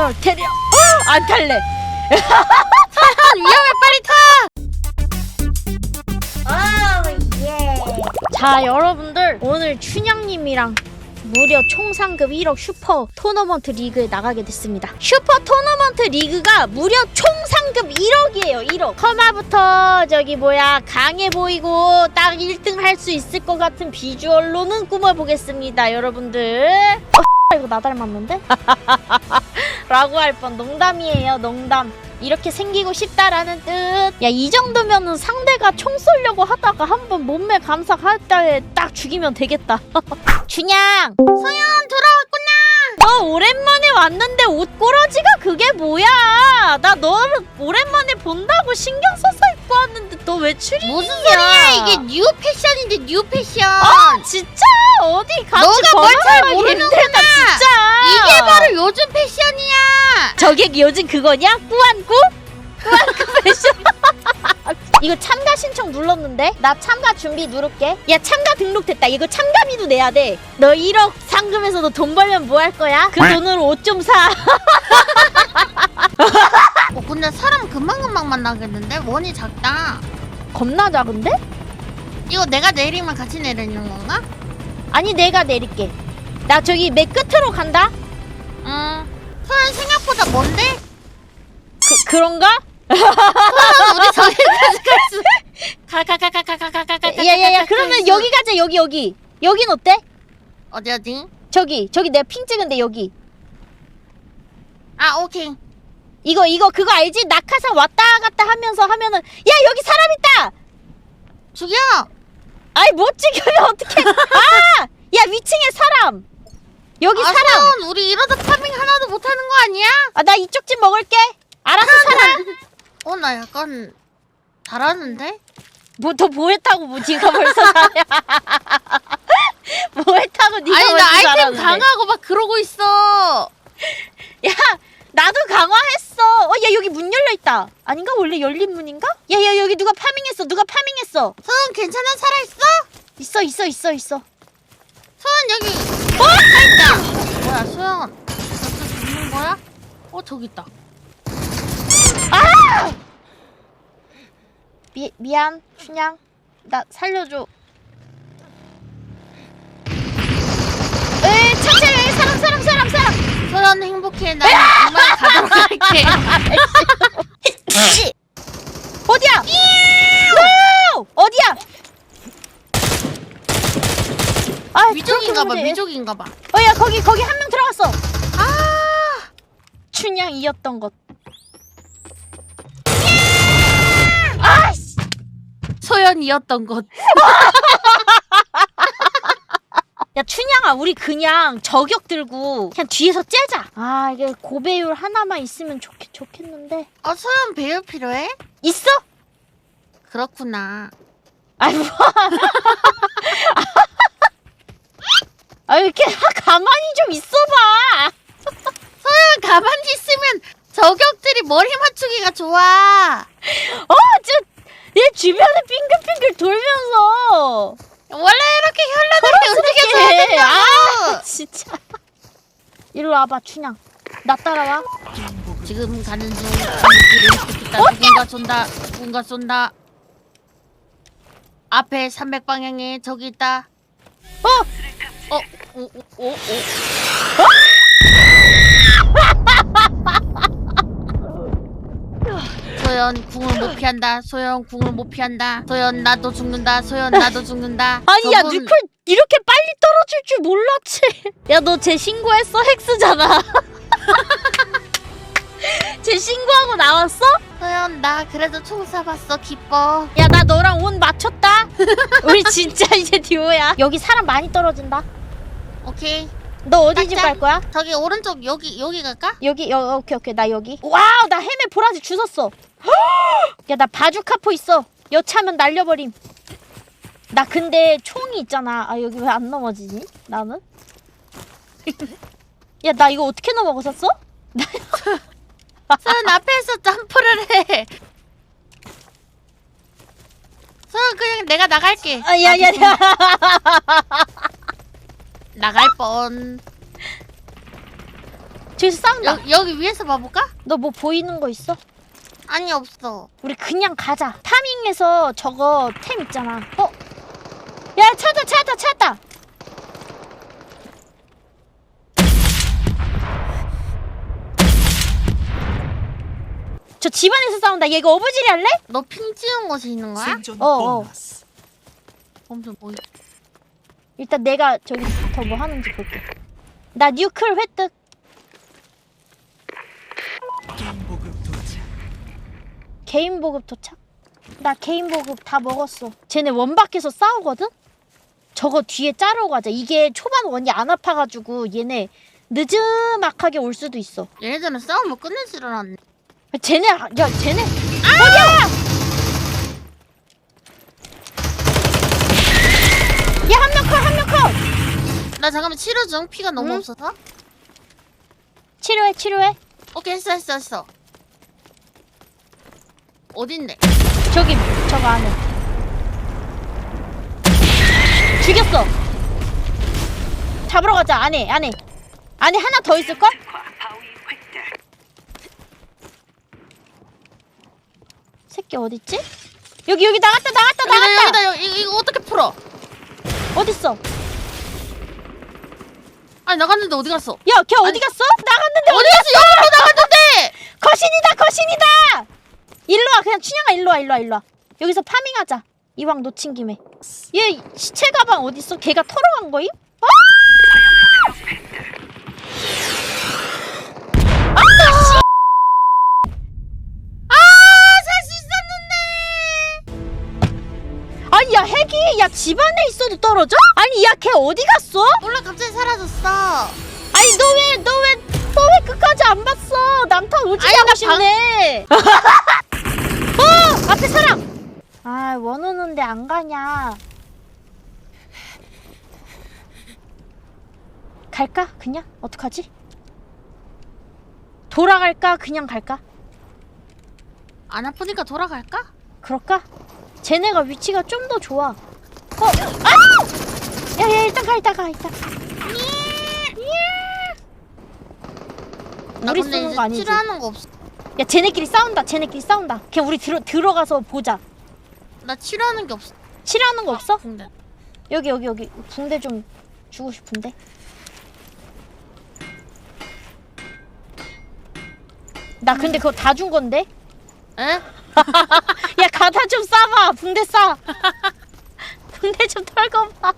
널 데려. 어, 안 탈래. 위험해 빨리 타. 자, 여러분들 오늘 춘향님이랑 무려 총 상금 1억 슈퍼 토너먼트 리그에 나가게 됐습니다. 슈퍼 토너먼트 리그가 무려 총 상금 1억이에요. 1억. 커마부터 저기 뭐야 강해 보이고 딱 1등 할 수 있을 것 같은 비주얼로는 꾸며보겠습니다, 여러분들. 어, 이거 나 닮았는데? 라고 할 뻔 농담이에요, 농담. 이렇게 생기고 싶다라는 뜻. 야, 이 정도면은 상대가 총 쏘려고 하다가 한 번 몸매 감상할 때딱 죽이면 되겠다. 준양! 소연 돌아왔구나. 너 오랜만에 왔는데 옷꼬라지가 그게 뭐야? 나 너를 오랜만에 본다고 신경 입고 왔는데 너 왜 추리닝이야? 무슨 소리야? 이게 뉴 패션인데 뉴 패션. 아, 진짜? 어디 같이 너가 뭘잘 걸어가기 모르는구나. 힘들다, 진짜. 이게 바로 요즘 패션이야. 저게 요즘 그거냐? 꾸안꾸? 꾸안꾸 패션. 이거 참가 신청 눌렀는데? 나 참가 준비 누를게. 야, 참가 등록됐다. 이거 참가비도 내야 돼. 너 1억 상금에서 너 돈 벌면 뭐 할 거야? 그 돈으로 옷 좀 사. 어 근데 사람 금방 금방 만나겠는데 원이 작다. 겁나 작은데? 이거 내가 내리면 같이 내리는 건가? 아니, 내가 내릴게. 나 저기 맨 끝으로 간다? 응. 소연 생각보다 먼데? 그, 그런가? 소연 우리 저기까지 갈 수. 가가가가가가가가. 야야야, 그러면 여기 가자, 여기, 여기. 여긴 어때? 어디 어디? 저기, 저기 내가 핑 찍은데, 여기. 아 오케이. 이거 이거 그거 알지? 낙하산 왔다 갔다 하면서 하면은 야 여기 사람 있다. 죽여. 아이 못 찍으면 어떡해? 아! 야 위층에 사람. 여기 아, 사람. 소연 우리 이러다 파밍 하나도 못 하는 거 아니야? 아 나 이쪽 집 먹을게. 알아서 살아. 어 나 약간 잘하는데? 뭐더 뭐했다고 뭐 네가 벌써 잘해. 뭐했다고 네가 아니 벌써 나 아이템 잘하는데. 강하고 막 그러고 있어. 야 나도 강화했어. 어 야 여기 문 열려 있다. 아닌가 원래 열린 문인가? 야 야 여기 누가 파밍했어? 누가 파밍했어? 소연 괜찮아 살아있어? 있어 있어 있어 있어. 소연 여기 어? 있다. 뭐야 소연? 저쪽 죽는 거야? 어 저기 있다. 아! 미, 미안, 춘향. 나 살려줘. 에, 차체, 사람, 사람, 사람, 사람. 소연 행복해. 나 이만 씨. 어디야? 노! 어디야? 아, 위쪽인가 봐. 그렇게 보지. 위쪽인가 봐. 어, 야, 거기, 거기 한 명 들어갔어. 아! 춘향이었던 것. 아, 씨. 소연이었던 것. 우리 그냥 저격 들고 그냥 뒤에서 째자 아 이게 고배율 하나만 있으면 좋겠, 좋겠는데 어 소연 배울 필요해? 있어? 그렇구나. 아이 뭐 아 이렇게 가만히 좀 있어봐 소연 가만히 있으면 저격들이 머리 맞추기가 좋아. 어 저 내 주변에 빙글빙글 돌면서 원래 이렇게 현란하게 움직여줘야 해. 된다고. 아 진짜 이리 와봐 춘향 나 따라와 지금 가는 중 누군가 쏜다 누군가 쏜다 앞에 300 방향에 저기 있다 어 어? 오, 오, 오, 오. 소연 궁을 못 피한다. 소연 궁을 못 피한다. 소연 나도 죽는다. 소연 나도 죽는다. 아니 야 저분- 뉴클 이렇게 빨리 떨어질 줄 몰랐지. 야 너 쟤 신고했어? 헥스잖아. 쟤 신고하고 나왔어? 소연 나 그래도 총 쏴봤어. 기뻐. 야 나 너랑 옷 맞췄다. 우리 진짜 이제 듀오야. 여기 사람 많이 떨어진다. 오케이. 너 어디 집 짝짝. 갈 거야? 저기 오른쪽 여기 여기 갈까? 여기 여, 오케이 오케이. 나 여기. 와우 나 헤매 보라지 주웠어 야 나 바주카포 있어 여차면 날려버림 나 근데 총이 있잖아 아 여기 왜 안 넘어지지 나는? 야 나 이거 어떻게 넘어갔었어? 소연 앞에서 점프를 해. 소연 그냥 내가 나갈게. 아, 야, 야, 야. 나갈 뻔. 저기서 싸운다. 여, 여기 위에서 봐볼까? 너 뭐 보이는 거 있어? 아니 없어. 우리 그냥 가자. 파밍에서 저거 템 있잖아. 어? 야 찾아 찾아 찾아. 저 집안에서 싸운다. 얘 이거 어부지리 할래? 너 핑 찍은 곳에 있는 거야? 생존 어, 어. 보너스. 엄청 보이. 일단 내가 저기 더 뭐 하는지 볼게. 나 뉴클 획득. 게임 보급 도착. 개인 보급 도착. 나 개인 보급 다 먹었어. 쟤네 원 밖에서 싸우거든? 저거 뒤에 자르고 가자. 이게 초반 원이 안 아파가지고 얘네 늦음막하게 올 수도 있어. 얘네들은 싸움을 끝내지를 않네. 쟤네 야 쟤네 어디야? 야 한 명 컷 한 명 컷. 나 잠깐만 치료 중. 피가 너무 응? 없어서. 치료해 치료해. 오케이 했어 했어 했어. 어딘데? 저기 저거 안에. 죽였어. 잡으러 가자 안에 안에 안에 하나 더 있을 걸? 새끼 어딨지? 여기 여기 나갔다 나갔다 여기다 나갔다. 여기다 여기 이거, 이거 어떻게 풀어? 어딨어? 아니 나갔는데 어디 갔어? 야, 걔 어디 아니, 갔어? 나갔는데 어디 갔어? 여기로 나갔는데! 거신이다, 거신이다. 일로 와, 그냥 춘향아 일로 와, 일로 와, 일로 와. 여기서 파밍하자. 이왕 놓친 김에. 얘 시체 가방 어디 있어? 걔가 털어간 거임? 어? 아! 씨! 아, 살 수 있었는데! 아니 야 핵이 야 집안에 있어도 떨어져? 아니 야 걔 어디 갔어? 몰라 갑자기 사라졌어. 아니 너 왜 너 왜 너 왜 끝까지 안 봤어? 남탕 오지 아니, 나 싶네. 어 앞에 사람. 아 원 오는데 안 가냐? 갈까 그냥 어떡하지? 돌아갈까 그냥 갈까? 안 아프니까 돌아갈까? 그럴까? 쟤네가 위치가 좀 더 좋아. 어, 아! 야, 야, 일단 가, 일단 가, 일단. 나 우리 근데 쓰는 이제 거 아니지? 치료하는 거 없어. 야, 쟤네끼리 싸운다, 쟤네끼리 싸운다. 그냥 우리 들어 들어가서 보자. 나 치료하는 게 없어. 치료하는 거 없어? 근데 여기, 여기, 여기. 붕대 좀 주고 싶은데. 나 근데 그거 다 준 건데? 에? 야, 가다 좀 싸봐. 붕대 싸. 붕대 좀 털고 봐.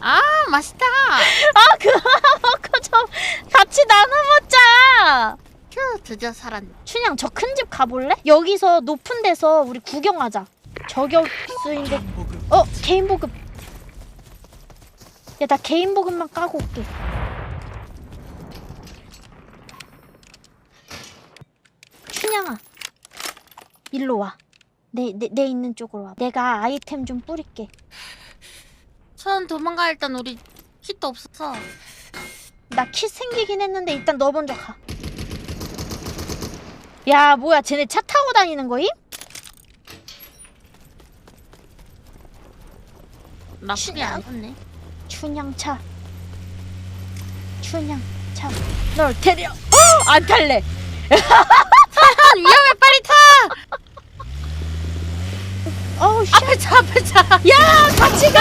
아 맛있다. 아, 그거 먹고 좀 같이 나눠 먹자. 휴 드디어 살았네. 춘향 저 큰 집 가볼래? 여기서 높은 데서 우리 구경하자. 저격 수인데 게임 보급 어 개인 보급. 야 나 개인 보급만 까고 올게. 춘향아, 일로 와. 내 내 내 있는 쪽으로 와. 내가 아이템 좀 뿌릴게. 천 도망가 일단 우리 킷도 없어서. 나 키 생기긴 했는데 일단 너 먼저 가. 야 뭐야 쟤네 차 타고 다니는 거임? 나쁘게 안 했네. 춘향차 춘향차 널 데려 어! 안 탈래 아, 위험해 빨리 타. 어우 씨. 앞에 차 앞에 차. 야 같이 가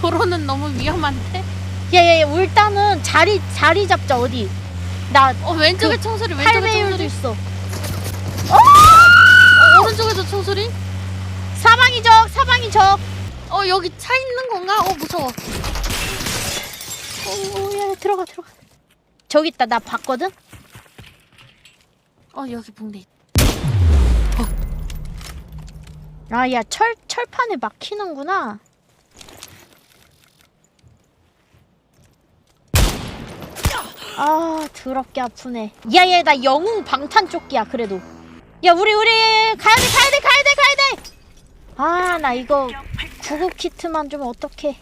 도로는 너무 위험한데. 야야야 일단은 자리 자리 잡자 어디 나 어 왼쪽에 그 총소리 왼쪽에 8배율도 총소리. 있어 어, 오른쪽에도 총소리. 사방이 적 사방이 적어야 어 여기 차 있는 건가? 어 무서워. 어, 들어가 들어가 저기 있다 나 봤거든 어 여기 붕대. 있다. 아야 철 철판에 막히는구나 아 더럽게 아프네. 야야 나 영웅 방탄 조끼야 그래도. 야 우리 우리 가야돼 가야돼 가야돼 가야돼! 아 나 이거 구급 키트만 좀 어떡해.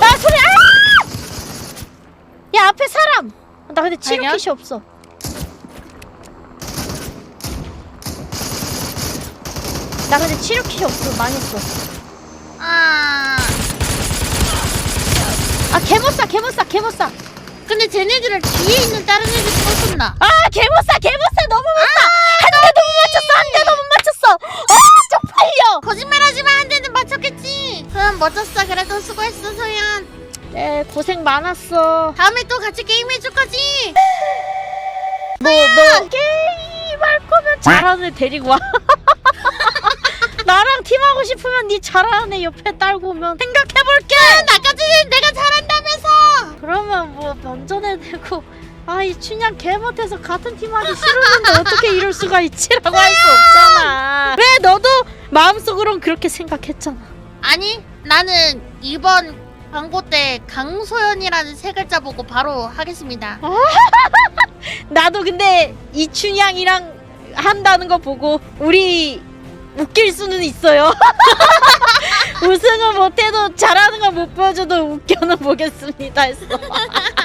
나 소리 아! 야 앞에 사람! 나 근데 치료킷이 없어. 나 근데 치료 킷이 없어. 망했어. 아. 아 개못싸 개못싸 개못싸 근데 쟤네들을 뒤에 있는 다른 애들 쏘셨나? 아 개못사 개못사 너무 못사 한 대도 못 맞췄어 한 대도 못 맞췄어 아 쪽팔려 거짓말하지 마. 한 대는 맞췄겠지. 소연 멋졌어. 그래도 수고했어 소연. 네 고생 많았어 다음에 또 같이 게임해줄 거지? 뭐너 게임 할 거면 잘하는 애 데리고 와 나랑 팀하고 싶으면 네 잘하는 애 옆에 딸고 오면 생각해볼게 나까지는 내가 잘한다면서. 그러면 뭐 대고. 아이 춘향 개 못해서 같은 팀 하기 싫었는데 어떻게 이럴 수가 있지라고 할 수 없잖아. 그래 너도 마음속으론 그렇게 생각했잖아. 아니 나는 이번 광고 때 강소연이라는 세 글자 보고 바로 하겠습니다. 나도 근데 이춘향이랑 한다는 거 보고 우리 웃길 수는 있어요 우승은 못해도 잘하는 거못 보여줘도 웃겨는 보겠습니다. 했어